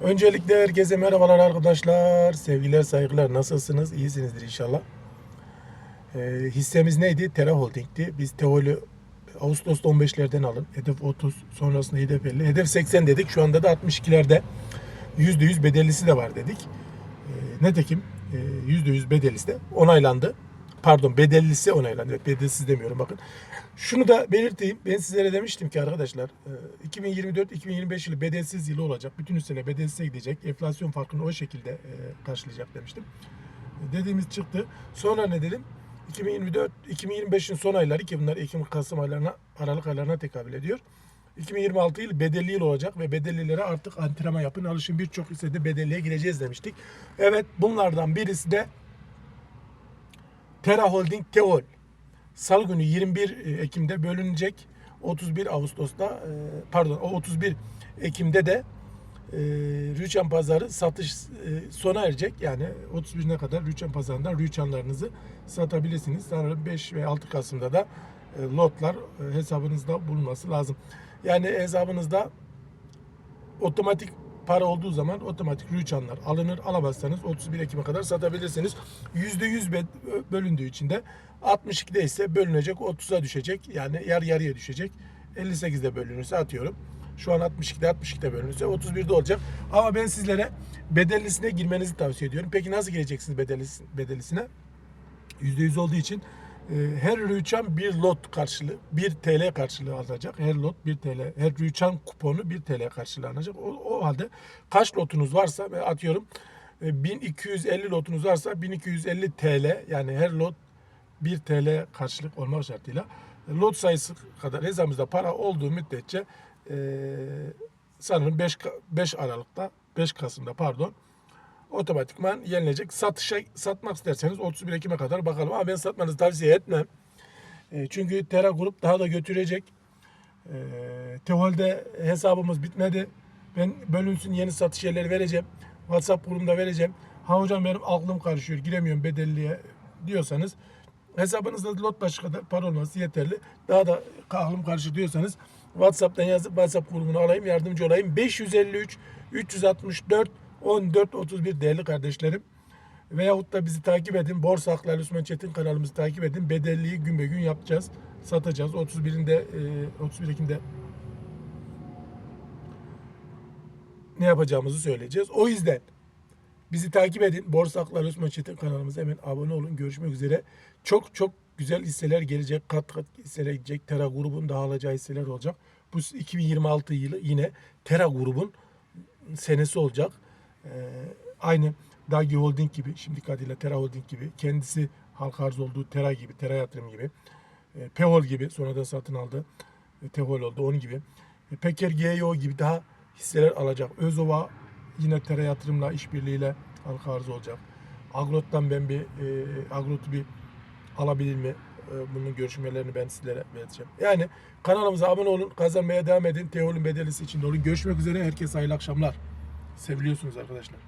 Öncelikle herkese merhabalar arkadaşlar. Sevgiler, saygılar. Nasılsınız? İyisinizdir inşallah. Ee, hissemiz neydi? Tera Holding'ti. Biz Teol'ü Ağustos'ta 15'lerden alın. Hedef 30, sonrasında hedef 50. Hedef 80 dedik. Şu anda da 62'lerde %100 bedellisi de var dedik. E, %100 bedellisi de onaylandı. Pardon bedellisi onaylandı. Evet, bedelsiz demiyorum bakın. Şunu da belirteyim. Ben sizlere demiştim ki arkadaşlar e, 2024-2025 yılı bedelsiz yılı olacak. Bütün sene bedelsize gidecek. Enflasyon farkını o şekilde e, karşılayacak demiştim. E, Dediğimiz çıktı. Sonra ne dedim? 2024 2025'in son ayları ki bunlar Ekim Kasım aylarına Aralık aylarına tekabül ediyor. 2026 yıl bedelli yıl olacak ve bedellilere artık antrenman yapın alışın birçok hissede bedelliye gireceğiz demiştik. Evet bunlardan birisi de Terra Holding Teol. Salı günü 21 Ekim'de bölünecek. 31 Ağustos'ta e, pardon o 31 Ekim'de de e, Rüçhan Pazarı satış e, sona erecek. Yani 31'ine kadar Rüçhan Pazarı'ndan Rüçhanlarınızı satabilirsiniz. Sanırım 5 ve 6 Kasım'da da e, lotlar e, hesabınızda bulunması lazım. Yani hesabınızda otomatik para olduğu zaman otomatik rüçhanlar alınır. Alamazsanız 31 Ekim'e kadar satabilirsiniz. %100 be- bölündüğü için de 62'de ise bölünecek 30'a düşecek. Yani yarı yarıya düşecek. 58'de bölünürse atıyorum. Şu an 62'de 62'de bölünürse 31'de olacak. Ama ben sizlere bedellisine girmenizi tavsiye ediyorum. Peki nasıl gireceksiniz bedellis, bedellisine? %100 olduğu için her rüçhan bir lot karşılığı 1 TL karşılığı alacak. Her lot 1 TL. Her rüçhan kuponu 1 TL karşılığı alacak. O, o halde kaç lotunuz varsa ve atıyorum e, 1250 lotunuz varsa 1250 TL yani her lot 1 TL karşılık olmak şartıyla e, lot sayısı kadar hesabımızda para olduğu müddetçe e, sanırım 5, 5 Aralık'ta 5 Kasım'da pardon otomatikman yenilecek. Satışa satmak isterseniz 31 Ekim'e kadar bakalım. Ama ben satmanızı tavsiye etmem. E, çünkü Terra Grup daha da götürecek. E, Tehol'de hesabımız bitmedi. Ben bölünsün yeni satış yerleri vereceğim. WhatsApp grubunda vereceğim. Ha hocam benim aklım karışıyor giremiyorum bedelliye diyorsanız hesabınızda lot başı kadar para olması yeterli. Daha da aklım karışıyor diyorsanız WhatsApp'tan yazıp WhatsApp grubuna alayım yardımcı olayım. 553 364 14 31 değerli kardeşlerim. Veyahut da bizi takip edin. Borsa Hakları Osman Çetin kanalımızı takip edin. Bedelliği gün be gün yapacağız. Satacağız. 31'inde e, 31 Ekim'de ne yapacağımızı söyleyeceğiz. O yüzden bizi takip edin. Borsa Hakları Osman Çetin kanalımıza hemen abone olun. Görüşmek üzere. Çok çok güzel hisseler gelecek. Kat kat hisseler gidecek. Tera grubun daha alacağı hisseler olacak. Bu 2026 yılı yine Tera grubun senesi olacak. Ee, aynı Dagi Holding gibi, şimdi adıyla Tera Holding gibi, kendisi halka arz olduğu Tera gibi, Tera Yatırım gibi, e, Pehol gibi, sonradan satın aldı, e, Tehol oldu, onun gibi, e, Peker GEO gibi daha hisseler alacak. Özova yine Tera Yatırım'la işbirliğiyle halka arz olacak. Agrot'tan ben bir, e, Agrot'u bir alabilir mi? E, bunun görüşmelerini ben sizlere vereceğim. Yani kanalımıza abone olun, kazanmaya devam edin. Teol'ün bedelisi içinde olun. Görüşmek üzere. Herkese hayırlı akşamlar. Seviliyorsunuz arkadaşlar.